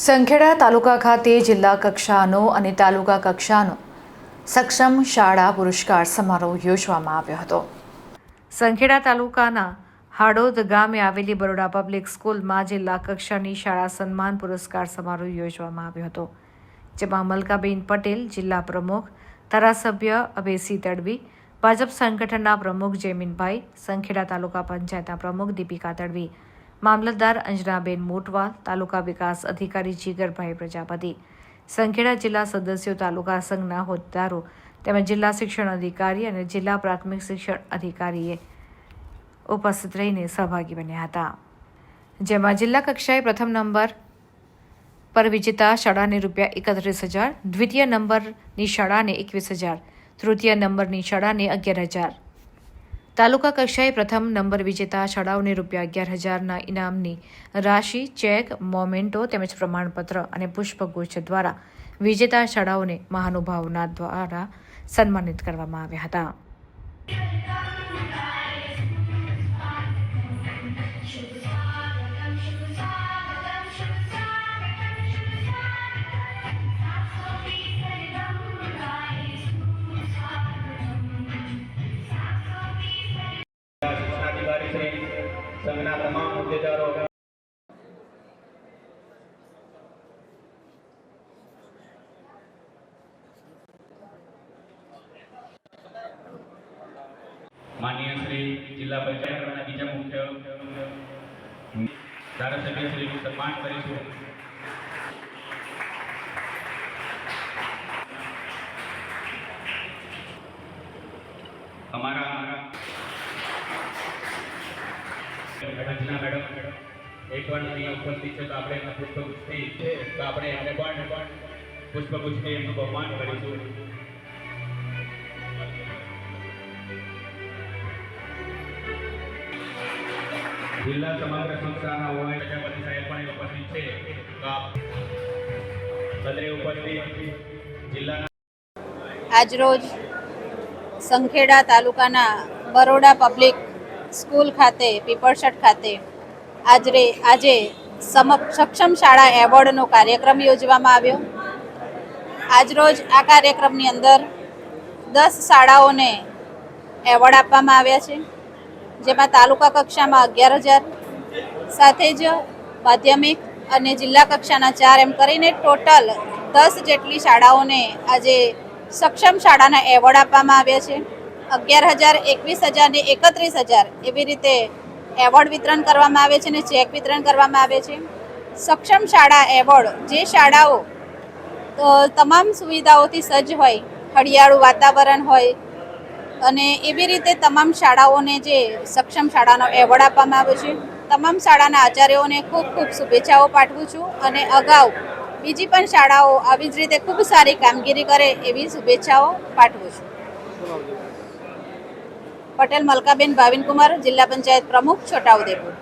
સંખેડા તાલુકા ખાતે જિલ્લા કક્ષાનો અને તાલુકા કક્ષાનો સક્ષમ શાળા પુરસ્કાર સમારોહ યોજવામાં આવ્યો હતો. સંખેડા તાલુકાના હાડોદ ગામે આવેલી બરોડા પબ્લિક સ્કૂલમાં જિલ્લા કક્ષાની શાળા સન્માન પુરસ્કાર સમારોહ યોજવામાં આવ્યો હતો, જેમાં મલકાબેન પટેલ જિલ્લા પ્રમુખ, ધારાસભ્ય અભેસી તડવી, ભાજપ સંગઠનના પ્રમુખ જયમીનભાઈ સંખેડા તાલુકા પંચાયતના પ્રમુખ દીપિકા તડવી મામલતદાર અંજનાબેન મોટવાલ તાલુકા વિકાસ અધિકારી જીગરભાઈ પ્રજાપતિ. સંખેડા જિલ્લા સદસ્યો તાલુકા સંઘના હોદ્દેદારો તેમજ જિલ્લા શિક્ષણ અધિકારી અને જિલ્લા પ્રાથમિક શિક્ષણ અધિકારીએ ઉપસ્થિત રહીને સહભાગી બન્યા હતા. જેમાં જિલ્લા કક્ષાએ પ્રથમ નંબર પર વિજેતા શાળાને રૂપિયા એકત્રીસ હજાર, દ્વિતીય નંબરની શાળાને એકવીસ હજાર, તૃતીય નંબરની શાળાને અગિયાર હજાર તાલુકા કક્ષાએ પ્રથમ નંબર વિજેતા શાળાઓને રૂપિયા અગિયાર હજારના ઇનામની રાશિ, ચેક, મોમેન્ટો તેમજ પ્રમાણપત્ર અને પુષ્પગુચ્છ દ્વારા વિજેતા શાળાઓને મહાનુભાવના દ્વારા સન્માનિત કરવામાં આવ્યા હતા. શિક્ષણાધિકારી શ્રી સંઘના તમામ હોદ્દેદારો માનનીય શ્રી જિલ્લા પંચાયતના બીજા મુખ્ય ધારાસભ્ય શ્રીનું સન્માન કરીશું. અમારા જિલ્લા સમગ્ર સંસ્થાના હોય પ્રજાપતિ સાહેબ પણ ઉપસ્થિત છે તો આપ આજરોજ સંખેડા તાલુકાના બરોડા પબ્લિક સ્કૂલ ખાતે પીપળસટ ખાતે આજરે, આજે સક્ષમ શાળા એવોર્ડનો કાર્યક્રમ યોજવામાં આવ્યો. આજરોજ આ કાર્યક્રમની અંદર દસ શાળાઓને એવોર્ડ આપવામાં આવ્યા છે, જેમાં તાલુકા કક્ષામાં અગિયાર હજાર, સાથે જ માધ્યમિક અને જિલ્લા કક્ષાના ચાર એમ કરીને ટોટલ દસ જેટલી શાળાઓને આજે સક્ષમ શાળાના એવોર્ડ આપવામાં આવ્યા છે. અગિયાર હજાર, એકવીસ હજાર ને એકત્રીસ હજાર એવી રીતે એવોર્ડ વિતરણ કરવામાં આવે છે અને ચેક વિતરણ કરવામાં આવે છે. સક્ષમ શાળા એવોર્ડ, જે શાળાઓ તમામ સુવિધાઓથી સજ્જ હોય હળિયાળું વાતાવરણ હોય, અને એવી રીતે તમામ શાળાઓને જે સક્ષમ શાળાનો એવોર્ડ આપવામાં આવ્યો છે. તમામ શાળાના આચાર્યોને ખૂબ ખૂબ શુભેચ્છાઓ પાઠવું છું અને અગાઉ બીજી પણ શાળાઓ આવી જ રીતે ખૂબ સારી કામગીરી કરે એવી શુભેચ્છાઓ પાઠવું છું. પટેલ મલકાબેન ભાવિનકુમાર જિલ્લા પંચાયત પ્રમુખ છોટાઉદેપુર.